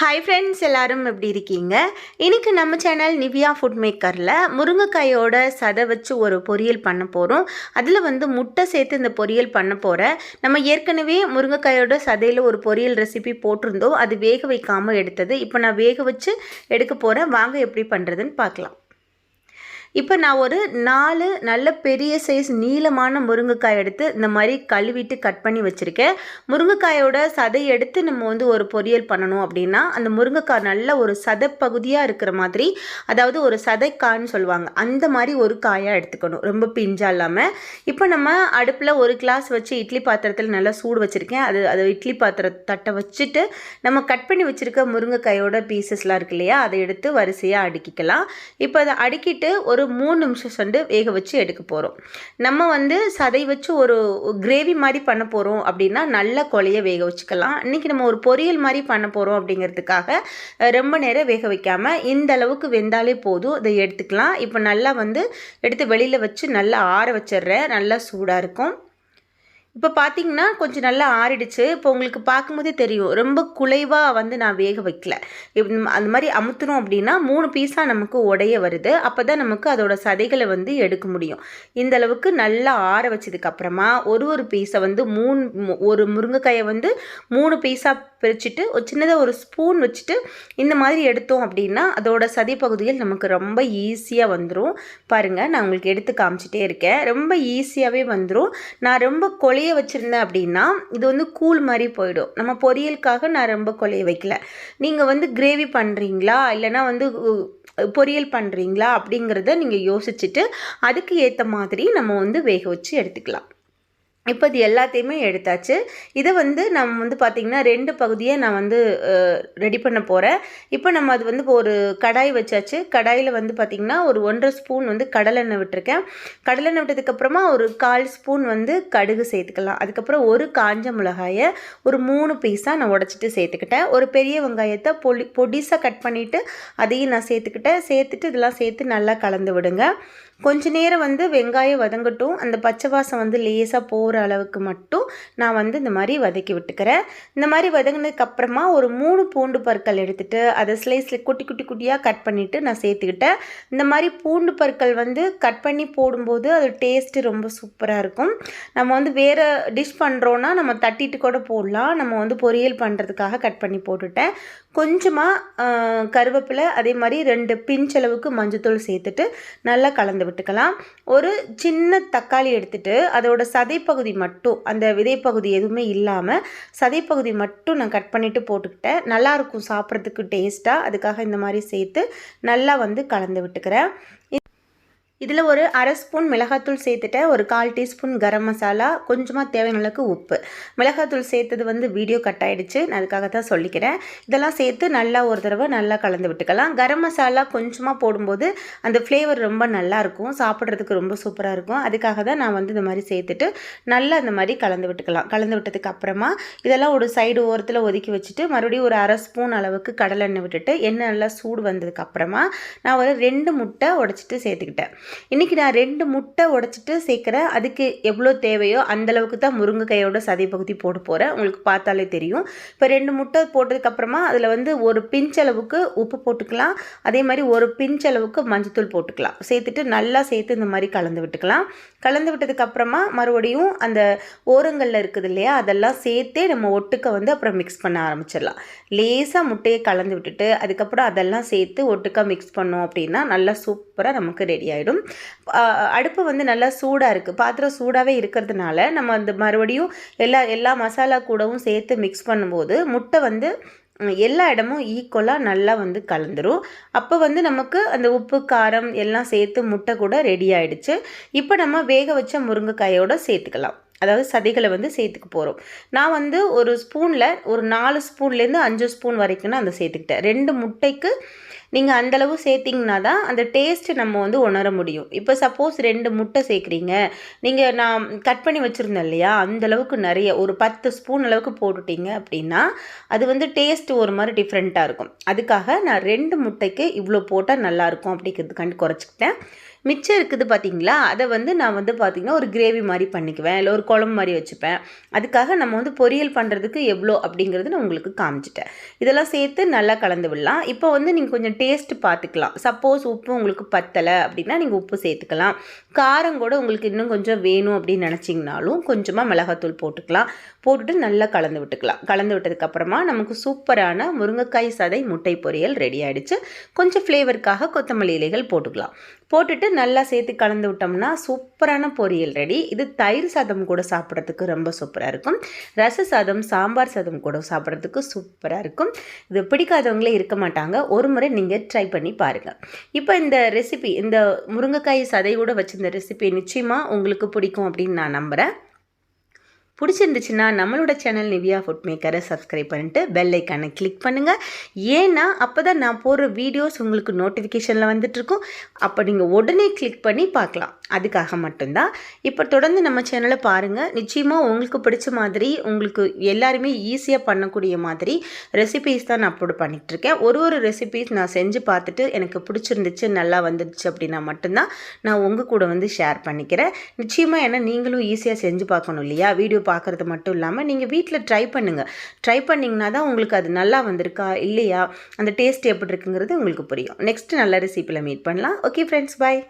Hi friends எல்லோரும் எப்படி இருக்கீங்க? இன்னைக்கு நம்ம சேனல் நிவியா ஃபுட் மேக்கரில் முருங்கைக்காயோட சதை வச்சு ஒரு பொரியல் பண்ண போகிறோம் அதில் வந்து முட்டை சேர்த்து இந்த பொரியல் பண்ண போகிறேன் நம்ம ஏற்கனவே முருங்கைக்காயோட சதையில் ஒரு பொரியல் ரெசிபி போட்டிருந்தோம். அது வேக வைக்காமல் எடுத்தது. இப்போ நான் வேக வச்சு எடுக்க போகிறேன் வாங்க எப்படி பண்ணுறதுன்னு பார்க்கலாம். இப்போ நான் ஒரு நாலு நல்ல பெரிய சைஸ் நீளமான முருங்கைக்காய் எடுத்து இந்த மாதிரி கழுவிட்டு கட் பண்ணி வச்சுருக்கேன். முருங்கைக்காயோட சதை எடுத்து நம்ம வந்து ஒரு பொரியல் பண்ணணும் அப்படின்னா அந்த முருங்கைக்காய் நல்ல ஒரு சதைப்பகுதியாக இருக்கிற மாதிரி அதாவது ஒரு சதைக்காய்ன்னு சொல்லுவாங்க. அந்த மாதிரி ஒரு காயாக எடுத்துக்கணும். ரொம்ப பிஞ்சா இல்லாமல் இப்போ நம்ம அடுப்பில் ஒரு கிளாஸ் வச்சு இட்லி பாத்திரத்தில் நல்லா சூடு வச்சுருக்கேன். அது அது இட்லி பாத்திர தட்டை வச்சுட்டு நம்ம கட் பண்ணி வச்சுருக்க முருங்கைக்காயோட பீசஸ்லாம் இருக்கு இல்லையா அதை எடுத்து வரிசையாக அடுக்கிக்கலாம். இப்போ அதை அடுக்கிட்டு ஒரு ஒரு மூணு நிமிஷம் சண்டு வேக வச்சு எடுக்க போகிறோம் நம்ம வந்து சதை வச்சு ஒரு கிரேவி மாதிரி பண்ண போகிறோம் அப்படின்னா நல்ல கொலைய வேக வச்சுக்கலாம். இன்றைக்கி நம்ம ஒரு பொரியல் மாதிரி பண்ண போகிறோம் அப்படிங்கிறதுக்காக ரொம்ப நேரம் வேக வைக்காமல் இந்த அளவுக்கு வெந்தாலே போதும். இதை எடுத்துக்கலாம். இப்போ நல்லா வந்து எடுத்து வெளியில் வச்சு நல்லா ஆற வச்சிடுறேன். நல்லா சூடாக இருக்கும். இப்போ பார்த்தீங்கன்னா கொஞ்சம் நல்லா ஆறிடுச்சு. இப்போ உங்களுக்கு பார்க்கும்போதே தெரியும். ரொம்ப குலைவாக வந்து நான் வேக வைக்கல. இப்ப அந்த மாதிரி அமுத்துனோம் அப்படின்னா மூணு பீஸாக நமக்கு உடைய வருது. அப்போ தான் நமக்கு அதோட சதைகளை வந்து எடுக்க முடியும். இந்த அளவுக்கு நல்லா ஆற வச்சதுக்கப்புறமா ஒரு ஒரு பீஸை வந்து மூணு மு- ஒரு முருங்கைக்காயை வந்து மூணு பீஸாக பிரிச்சுட்டு ஒரு சின்னதாக ஒரு ஸ்பூன் வச்சுட்டு இந்த மாதிரி எடுத்தோம் அப்படின்னா அதோட சதி பகுதிகள் நமக்கு ரொம்ப ஈஸியாக வந்துடும் பாருங்கள் நான் உங்களுக்கு எடுத்து காமிச்சிட்டே இருக்கேன். ரொம்ப ஈஸியாகவே வந்துடும் நான் ரொம்ப கொலைய வச்சுருந்தேன் அப்படின்னா இது வந்து கூழ் மாதிரி போயிடும். நம்ம பொரியலுக்காக நான் ரொம்ப கொலைய வைக்கல. நீங்கள் வந்து கிரேவி பண்ணுறீங்களா இல்லைன்னா வந்து பொரியல் பண்ணுறீங்களா அப்படிங்கிறத நீங்கள் யோசிச்சுட்டு அதுக்கு ஏற்ற மாதிரி நம்ம வந்து வேக வச்சு எடுத்துக்கலாம். இப்போ இது எல்லாத்தையுமே எடுத்தாச்சு. இதை வந்து நம்ம வந்து பார்த்திங்கன்னா ரெண்டு பகுதியை நான் வந்து ரெடி பண்ண போகிறேன் இப்போ நம்ம அது வந்து ஒரு கடாய் வச்சாச்சு. கடாயில் வந்து பார்த்திங்கன்னா ஒரு ஒன்றரை ஸ்பூன் வந்து கடலெண்ணெய் விட்டுருக்கேன். கடலெண்ணெய் விட்டதுக்கப்புறமா ஒரு கால் ஸ்பூன் வந்து கடுகு சேர்த்துக்கலாம். அதுக்கப்புறம் ஒரு காஞ்ச மிளகாயை ஒரு மூணு பீஸாக நான் உடச்சிட்டு சேர்த்துக்கிட்டேன். ஒரு பெரிய வெங்காயத்தை பொடி பொடிசாக கட் பண்ணிவிட்டு அதையும் நான் சேர்த்துக்கிட்டேன். சேர்த்துட்டு இதெல்லாம் சேர்த்து நல்லா கலந்து விடுங்க. கொஞ்ச நேரம் வந்து வெங்காயம் வதங்கட்டும். அந்த பச்சை வாசம் வந்து லேசாக போகிற அளவுக்கு மட்டும் நான் வந்து இந்த மாதிரி வதக்கி விட்டுக்கிறேன். இந்த மாதிரி வதங்கினதுக்கப்புறமா ஒரு மூணு பூண்டு பற்கள் எடுத்துகிட்டு அதை ஸ்லைஸில் குட்டி குட்டி குட்டியாக கட் பண்ணிவிட்டு நான் சேர்த்துக்கிட்டேன். இந்த மாதிரி பூண்டு பற்கள் வந்து கட் பண்ணி போடும்போது அது டேஸ்ட்டு ரொம்ப சூப்பராக இருக்கும். நம்ம வந்து வேறு டிஷ் பண்ணுறோன்னா நம்ம தட்டிட்டு கூட போடலாம். நம்ம வந்து பொரியல் பண்ணுறதுக்காக கட் பண்ணி போட்டுட்டேன். கொஞ்சமாக கருவேப்பிலை அதே மாதிரி ரெண்டு பிஞ்சளவுக்கு மஞ்சத்தூள் சேர்த்துட்டு நல்லா கலந்து விட்டுக்கலாம். ஒரு சின்ன தக்காளி எடுத்துட்டு அதோட சதைப்பகுதி மட்டும் அந்த விதைப்பகுதி எதுவுமே இல்லாமல் சதைப்பகுதி மட்டும் நான் கட் பண்ணிவிட்டு போட்டுக்கிட்டேன். நல்லாயிருக்கும் சாப்பிட்றதுக்கு டேஸ்ட்டாக அதுக்காக இந்த மாதிரி சேர்த்து நல்லா வந்து கலந்து விட்டுக்கிறேன். இதில் ஒரு அரை ஸ்பூன் மிளகாத்தூள் சேர்த்துட்டேன். ஒரு கால் டீஸ்பூன் கரம் மசாலா கொஞ்சமாக தேவையான அளவுக்கு உப்பு. மிளகாத்தூள் சேர்த்தது வந்து வீடியோ கட் ஆகிடுச்சு நான் அதுக்காக தான் சொல்லிக்கிறேன். இதெல்லாம் சேர்த்து நல்லா ஒரு தடவை நல்லா கலந்து விட்டுக்கலாம். கரம் மசாலா கொஞ்சமாக போடும்போது அந்த ஃப்ளேவர் ரொம்ப நல்லாயிருக்கும் சாப்பிட்றதுக்கு ரொம்ப சூப்பராக இருக்கும். அதுக்காக தான் நான் வந்து இந்த மாதிரி சேர்த்துட்டு நல்லா இந்த மாதிரி கலந்து விட்டுக்கலாம். கலந்து விட்டதுக்கு அப்புறமா இதெல்லாம் ஒரு சைடு ஓரத்தில் ஒதுக்கி வச்சுட்டு மறுபடியும் ஒரு அரை ஸ்பூன் அளவுக்கு கடலெண்ணெய் விட்டுட்டு எண்ணெய் நல்லா சூடு வந்ததுக்கு அப்புறமா நான் ஒரு ரெண்டு முட்டை உடச்சிட்டு சேர்த்துக்கிட்டேன். இன்றைக்கி நான் ரெண்டு முட்டை உடச்சிட்டு சேர்க்குறேன். அதுக்கு எவ்வளோ தேவையோ அந்த அளவுக்கு தான் முருங்கைக்காயோட சதை பகுதி போட போகிறேன் உங்களுக்கு பார்த்தாலே தெரியும். இப்போ ரெண்டு முட்டை போட்டதுக்கப்புறமா அதில் வந்து ஒரு பிஞ்ச் அளவுக்கு உப்பு போட்டுக்கலாம். அதே மாதிரி ஒரு பிஞ்ச் அளவுக்கு மஞ்சத்தூள் போட்டுக்கலாம். சேர்த்துட்டு நல்லா சேர்த்து இந்த மாதிரி கலந்து விட்டுக்கலாம். கலந்து விட்டதுக்கப்புறமா மறுபடியும் அந்த ஓரங்களில் இருக்குது இல்லையா அதெல்லாம் சேர்த்தே நம்ம ஒட்டுக்க வந்து அப்புறம் மிக்ஸ் பண்ண ஆரம்பிச்சிடலாம். லேசாக முட்டையை கலந்து விட்டுட்டு அதுக்கப்புறம் அதெல்லாம் சேர்த்து ஒட்டுக்கா மிக்ஸ் பண்ணோம் அப்படின்னா நல்லா சூப்பராக நமக்கு ரெடி ஆகிடும் அடுப்பு வந்து நல்லா சூடாக இருக்குது பாத்திரம் சூடாகவே இருக்கிறதுனால நம்ம அந்த மறுபடியும் எல்லா எல்லா மசாலா கூடவும் சேர்த்து மிக்ஸ் பண்ணும்போது முட்டை வந்து எல்லா இடமும் ஈக்குவலாக நல்லா வந்து கலந்துரும். அப்போ வந்து நமக்கு அந்த உப்பு காரம் எல்லாம் சேர்த்து முட்டை கூட ரெடி ஆயிடுச்சு. இப்போ நம்ம வேக வச்ச முருங்கைக்காயோடு சேர்த்துக்கலாம். அதாவது சதைகளை வந்து சேர்த்துக்க போகிறோம் நான் வந்து ஒரு ஸ்பூனில் ஒரு நாலு ஸ்பூன்லேருந்து அஞ்சு ஸ்பூன் வரைக்கும் நான் அந்த சேர்த்துக்கிட்டேன். ரெண்டு முட்டைக்கு நீங்கள் அந்தளவு சேர்த்திங்கன்னா தான் அந்த டேஸ்ட்டு நம்ம வந்து உணர முடியும். இப்போ சப்போஸ் ரெண்டு முட்டை சேர்க்குறீங்க. நீங்கள் நான் கட் பண்ணி வச்சுருந்தேன் இல்லையா? அந்தளவுக்கு நிறைய ஒரு பத்து ஸ்பூன் அளவுக்கு போட்டுட்டீங்க அப்படின்னா அது வந்து டேஸ்ட் ஒரு மாதிரி டிஃப்ரெண்ட்டாக இருக்கும். அதுக்காக நான் ரெண்டு முட்டைக்கு இவ்வளோ போட்டால் நல்லாயிருக்கும் அப்படிங்கிறதுக்காண்டி குறைச்சிக்கிட்டேன். மிச்சம் இருக்குது பார்த்தீங்களா அதை வந்து நான் வந்து பார்த்திங்கன்னா ஒரு கிரேவி மாதிரி பண்ணிக்குவேன். இல்லை ஒரு குழம்பு மாதிரி வச்சுப்பேன். அதுக்காக நம்ம வந்து பொரியல் பண்ணுறதுக்கு எவ்வளோ அப்படிங்கிறது நான் உங்களுக்கு காமிச்சிட்டேன். இதெல்லாம் சேர்த்து நல்லா கலந்து விடலாம். இப்போ வந்து நீங்கள் கொஞ்சம் டேஸ்ட் பார்த்துக்கலாம். சப்போஸ் உப்பு உங்களுக்கு பத்தலை அப்படின்னா நீங்கள் உப்பு சேர்த்துக்கலாம். காரம் கூட உங்களுக்கு இன்னும் கொஞ்சம் வேணும் அப்படின்னு நினச்சிங்கனாலும் கொஞ்சமாக மிளகாத்தூள் போட்டுக்கலாம். போட்டுட்டு நல்லா கலந்து விட்டுக்கலாம். கலந்து விட்டதுக்கப்புறமா நமக்கு சூப்பரான முருங்கைக்காய் சதை முட்டை பொரியல் ரெடி ஆகிடுச்சு கொஞ்சம் ஃப்ளேவருக்காக கொத்தமல்லி இலைகள் போட்டுக்கலாம். போட்டுட்டு நல்லா சேர்த்து கலந்து விட்டோம்னா சூப்பரான பொரியல் ரெடி. இது தயிர் சாதம் கூட சாப்பிட்றதுக்கு ரொம்ப சூப்பராக இருக்கும். ரச சாதம் சாம்பார் சாதம் கூட சாப்பிட்றதுக்கு சூப்பராக இருக்கும். இது பிடிக்காதவங்களே இருக்க மாட்டாங்க. ஒரு முறை நீங்கள் ட்ரை பண்ணி பாருங்கள் இப்போ இந்த ரெசிபி இந்த முருங்கைக்காய் சதையோடு வச்சு இந்த ரெசிபி நிச்சயமாக உங்களுக்கு பிடிக்கும் அப்படின்னு நான் நம்புகிறேன் பிடிச்சிருந்துச்சுன்னா நம்மளோட சேனல் நிவியா ஃபுட் மேக்கரை சப்ஸ்கிரைப் பண்ணிட்டு பெல் ஐக்கானை கிளிக் பண்ணுங்கள் ஏன்னா அப்போ தான் நான் போடுற வீடியோஸ் உங்களுக்கு நோட்டிஃபிகேஷனில் வந்துட்டுருக்கும் அப்போ நீங்கள் உடனே கிளிக் பண்ணி பார்க்கலாம். அதுக்காக மட்டும்தான். இப்போ தொடர்ந்து நம்ம சேனலை பாருங்கள் நிச்சயமாக உங்களுக்கு பிடிச்ச மாதிரி உங்களுக்கு எல்லாருமே ஈஸியாக பண்ணக்கூடிய மாதிரி ரெசிபீஸ் தான் நான் அப்லோட் பண்ணிகிட்ருக்கேன் ஒரு ஒரு ரெசிபீஸ் நான் செஞ்சு பார்த்துட்டு எனக்கு பிடிச்சிருந்துச்சு நல்லா வந்துடுச்சு அப்படின்னா மட்டும்தான் நான் உங்கள் கூட வந்து ஷேர் பண்ணிக்கிறேன். நிச்சயமாக ஏன்னா நீங்களும் ஈஸியாக செஞ்சு பார்க்கணும் இல்லையா? வீடியோ பார்க்குறது மட்டும் இல்லாமல் நீங்கள் வீட்டில் ட்ரை பண்ணுங்கள் ட்ரை பண்ணிங்கன்னா தான் உங்களுக்கு அது நல்லா வந்திருக்கா இல்லையா? அந்த டேஸ்ட் எப்படி இருக்குங்கிறது உங்களுக்கு புரியும். நெக்ஸ்ட் நல்ல ரெசிப்பியில் மீட் பண்ணலாம். Okay friends bye